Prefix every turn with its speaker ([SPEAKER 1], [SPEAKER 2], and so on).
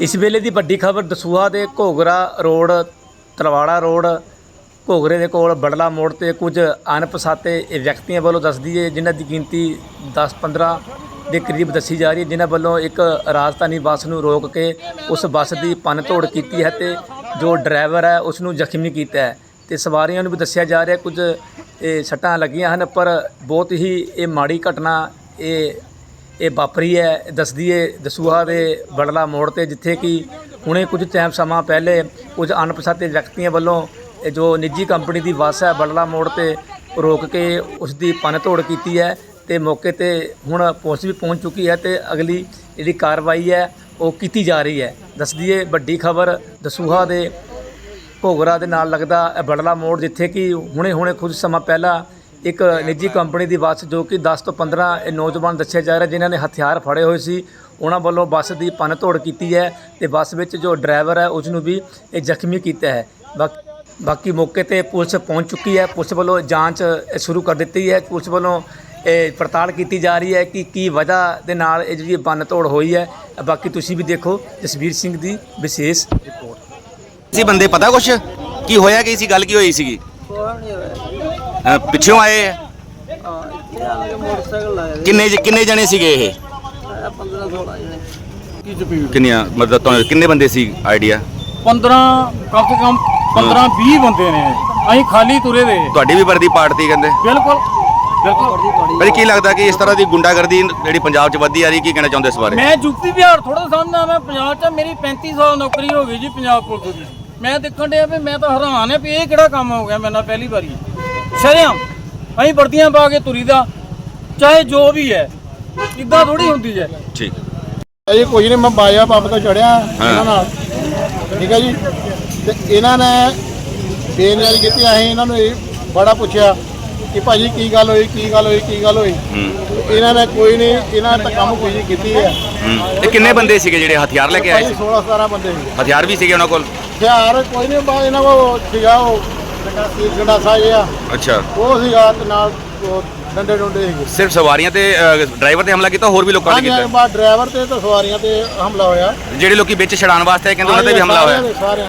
[SPEAKER 1] ਇਸ ਵੇਲੇ ਦੀ ਵੱਡੀ ਖਬਰ ਦਸੂਹਾ ਦੇ ਘੋਗਰਾ ਰੋਡ, ਤਲਵਾੜਾ ਰੋਡ, ਘੋਗਰੇ ਦੇ ਕੋਲ ਬੜਲਾ ਮੋੜ ਤੇ ਕੁਝ ਅਣਪਛਾਤੇ ਵਿਅਕਤੀਆਂ ਵੱਲੋਂ ਦੱਸਦੀ ਹੈ, ਜਿਨ੍ਹਾਂ ਦੀ ਗਿਣਤੀ 10-15 ਦੇ ਕਰੀਬ ਦੱਸੀ ਜਾ ਰਹੀ ਹੈ, ਜਿਨ੍ਹਾਂ ਵੱਲੋਂ ਇੱਕ ਰਾਜਧਾਨੀ ਬੱਸ ਨੂੰ ਰੋਕ ਕੇ ਉਸ ਬੱਸ ਦੀ ਪੰਨ ਤੋੜ ਕੀਤੀ ਹੈ ਤੇ ਜੋ ਡਰਾਈਵਰ ਹੈ ਉਸ ਨੂੰ ਜ਼ਖਮੀ ਕੀਤਾ ਹੈ। ਤੇ ਸਵਾਰੀਆਂ ਨੂੰ ਵੀ ਦੱਸਿਆ ਜਾ ਰਿਹਾ, ਕੁਝ ਇਹ ਸੱਟਾਂ ਲੱਗੀਆਂ ਹਨ, ਪਰ ਬਹੁਤ ਹੀ ਇਹ ਮਾੜੀ ਘਟਨਾ ਇਹ ਇਹ ਵਾਪਰੀ ਹੈ, ਦੱਸਦੀ ਹੈ ਦਸੂਹਾ ਦੇ ਬੜਲਾ ਮੋੜ ਤੇ, ਜਿੱਥੇ ਕਿ ਹੁਣੇ ਕੁਝ ਟਾਈਮ ਸਮਾਂ ਪਹਿਲੇ ਕੁਝ ਅਣਪਛਾਤੇ ਵਿਅਕਤੀਆਂ ਵੱਲੋਂ ਇਹ ਜੋ ਨਿੱਜੀ ਕੰਪਨੀ ਦੀ ਬੱਸ ਹੈ ਬੜਲਾ ਮੋੜ ਤੇ ਰੋਕ ਕੇ ਉਸ ਦੀ ਪੰਨ ਤੋੜ ਕੀਤੀ ਹੈ ਤੇ ਮੌਕੇ ਤੇ ਹੁਣ ਪੁਲਿਸ ਵੀ ਪਹੁੰਚ ਚੁੱਕੀ ਹੈ ਤੇ ਅਗਲੀ ਜਿਹੜੀ ਕਾਰਵਾਈ ਹੈ, ਉਹ ਕੀਤੀ ਜਾ ਰਹੀ ਹੈ। ਦੱਸਦੀ ਹੈ ਵੱਡੀ ਖਬਰ ਦਸੂਹਾ ਦੇ ਭੋਗਰਾ ਦੇ ਨਾਲ ਲੱਗਦਾ ਬੜਲਾ ਮੋੜ, ਜਿੱਥੇ ਕਿ ਹੁਣੇ ਹੁਣੇ ਕੁਝ ਸਮਾਂ ਪਹਿਲਾਂ ਇੱਕ ਨਿੱਜੀ ਕੰਪਨੀ ਦੀ ਬੱਸ ਜੋ ਕਿ 10 ਤੋਂ 15 ਇਹ ਨੌਜਵਾਨ ਦੱਸਿਆ ਜਾ ਰਿਹਾ ਜਿਨ੍ਹਾਂ ਨੇ ਹਥਿਆਰ ਫੜੇ ਹੋਏ ਸੀ, ਉਹਨਾਂ ਵੱਲੋਂ ਬੱਸ ਦੀ ਪੰਨ ਤੋੜ ਕੀਤੀ ਹੈ ਤੇ ਬੱਸ ਵਿੱਚ ਜੋ ਡਰਾਈਵਰ ਹੈ ਉਸ ਨੂੰ ਵੀ ਇਹ ਜ਼ਖਮੀ ਕੀਤਾ ਹੈ। ਬਾਕੀ ਬਾਕੀ ਮੌਕੇ ਤੇ ਪੁਲਿਸ ਪਹੁੰਚ ਚੁੱਕੀ ਹੈ, ਪੁਲਿਸ ਵੱਲੋਂ ਜਾਂਚ ਸ਼ੁਰੂ ਕਰ ਦਿੱਤੀ ਹੈ, ਪੁਲਿਸ ਵੱਲੋਂ ਇਹ ਪੜਤਾਲ ਕੀਤੀ ਜਾ ਰਹੀ ਹੈ ਕਿ ਕੀ ਵਜ੍ਹਾ ਦੇ ਨਾਲ ਇਹ ਜਿਹੜੀ ਪੰਨ ਤੋੜ ਹੋਈ ਹੈ। ਬਾਕੀ ਤੁਸੀਂ ਵੀ ਦੇਖੋ ਜਸਵੀਰ ਸਿੰਘ ਦੀ ਵਿਸ਼ੇਸ਼ ਰਿਪੋਰਟ।
[SPEAKER 2] ਸੀ ਬੰਦੇ ਪਤਾ ਕੁਛ? ਕੀ ਹੋਇਆ, ਕੀ ਸੀ, ਗੱਲ ਕੀ ਹੋਈ ਸੀਗੀ?
[SPEAKER 3] ਕੋਈ ਨਹੀਂ ਹੋਇਆ
[SPEAKER 2] ਅਹ ਪਿੱਛੋਂ ਆਏ ਆ?
[SPEAKER 3] ਹਾਂ ਇੱਥੇ ਆ ਕੇ ਮੋਟਰਸਾਈਕਲ ਲਾਇਆ ਸੀ
[SPEAKER 2] ਕਿੰਨੇ ਜ- ਕਿੰਨੇ ਜਣੇ ਸੀਗੇ ਇਹ?
[SPEAKER 3] ਆਇਆ 15 16 ਜਣੇ
[SPEAKER 2] ਕਿੰਨੀਆਂ ਮਤਲਬ ਤੁਹਾਨੂੰ ਕਿੰਨੇ ਬੰਦੇ ਸੀ ਆਈਡੀਆ?
[SPEAKER 4] 15 ਕਮ ਸੇ ਕਮ 15 20 ਬੰਦੇ ਨੇ। ਅਸੀਂ ਖਾਲੀ ਤੁਰੇ ਦੇ।
[SPEAKER 2] ਤੁਹਾਡੀ ਵੀ ਵਰਦੀ ਪਾਰਟੀ ਕਹਿੰਦੇ?
[SPEAKER 4] ਬਿਲਕੁਲ ਬਿਲਕੁਲ।
[SPEAKER 2] ਪਰ ਕੀ ਲੱਗਦਾ ਕਿ ਇਸ ਤਰ੍ਹਾਂ ਦੀ ਗੁੰਡਾਗਰਦੀ ਜਿਹੜੀ ਪੰਜਾਬ 'ਚ ਵੱਧਦੀ ਆ ਰਹੀ ਕੀ ਕਹਿਣਾ ਚਾਹੁੰਦੇ ਇਸ ਬਾਰੇ?
[SPEAKER 4] ਮੈਂ ਯੂਪੀ ਬਿਹਾਰ ਥੋੜਾ ਸਮਝਦਾ ਮੈਂ ਪੰਜਾਬ 'ਚ ਮੇਰੀ 35 ਸਾਲ ਨੌਕਰੀ ਹੋ ਗਈ ਜੀ ਪੰਜਾਬ ਪੁਲਿਸ ਦੀ। ਮੈਂ ਦੇਖਣ ਡਿਆ ਵੀ ਮੈਂ ਤਾਂ ਹੈਰਾਨ ਆ ਵੀ ਇਹ ਕਿਹੜਾ ਕੰਮ ਹੋ ਗਿਆ ਮੇਰੇ ਨਾਲ ਪਹਿਲੀ ਵਾਰੀ। ਸ਼ਰਿਆਮ ਅਸੀਂ ਵਰਦੀਆਂ ਪਾ ਕੇ ਤੁਰੀ ਦਾ ਚਾਹੇ ਜੋ ਵੀ ਹੈ ਇਦਾਂ ਥੋੜੀ ਹੁੰਦੀ ਹੈ।
[SPEAKER 2] ਠੀਕ।
[SPEAKER 5] ਇਹ ਕੁਝ ਨਹੀਂ ਮੈਂ ਬਾਇਆ ਪੰਪ ਤੋਂ ਚੜਿਆ ਇਹਨਾਂ ਨਾਲ। ਠੀਕ ਹੈ ਜੀ? ਤੇ ਇਹਨਾਂ ਨੇ ਬੇਨਿਆਰੀ ਕੀਤੀ ਅਸੀਂ ਇਹਨਾਂ ਨੂੰ ਇਹ ਬੜਾ ਪੁੱਛਿਆ ਕਿ ਭਾਜੀ ਕੀ ਗੱਲ ਹੋਈ ਕੀ ਗੱਲ ਹੋਈ ਕੀ ਗੱਲ ਹੋਈ? ਤੇ ਇਹਨਾਂ ਨੇ ਕੋਈ ਨਹੀਂ ਇਹਨਾਂ ਨੇ ਤਾਂ ਕੰਮ ਕੋਈ ਨਹੀਂ ਕੀਤੀ ਹੈ।
[SPEAKER 2] ਇਹ ਕਿੰਨੇ ਬੰਦੇ ਸੀਗੇ ਜਿਹੜੇ ਹਥਿਆਰ ਲੈ ਕੇ ਆਏ ਸੀ?
[SPEAKER 5] 16 17 ਬੰਦੇ ਸੀ।
[SPEAKER 2] ਹਥਿਆਰ ਵੀ ਸੀਗੇ ਉਹਨਾਂ ਕੋਲ?
[SPEAKER 5] ਹਥਿਆਰ ਕੋਈ ਨਹੀਂ ਬਾ ਇਹਨਾਂ ਕੋ ਸੀਗਾ ਉਹ ਗੰਡਾਸਾ ਜਿਹਾ।
[SPEAKER 2] ਅੱਛਾ।
[SPEAKER 5] ਉਹ ਸੀਗਾ ਤੇ ਨਾਲ ਉਹ ਡੰਡੇ ਡੁੰਡੇ ਸੀਗੇ।
[SPEAKER 2] ਸਿਰਫ ਸਵਾਰੀਆਂ ਤੇ ਡਰਾਈਵਰ ਤੇ ਹਮਲਾ ਕੀਤਾ ਹੋਰ ਵੀ ਲੋਕਾਂ ਨੇ
[SPEAKER 5] ਹਾਂਜੀ
[SPEAKER 2] ਕੀਤਾ?
[SPEAKER 5] ਬਾ ਡਰਾਈਵਰ ਤੇ ਤੇ ਸਵਾਰੀਆਂ ਤੇ ਹਮਲਾ ਹੋਇਆ।
[SPEAKER 2] ਜਿਹੜੇ ਲੋਕੀ ਵਿੱਚ ਛਡਾਣ ਵਾਸਤੇ ਆਏ ਕਹਿੰਦੇ ਉਹਨਾਂ ਤੇ ਵੀ ਹਮਲਾ ਹੋਇਆ।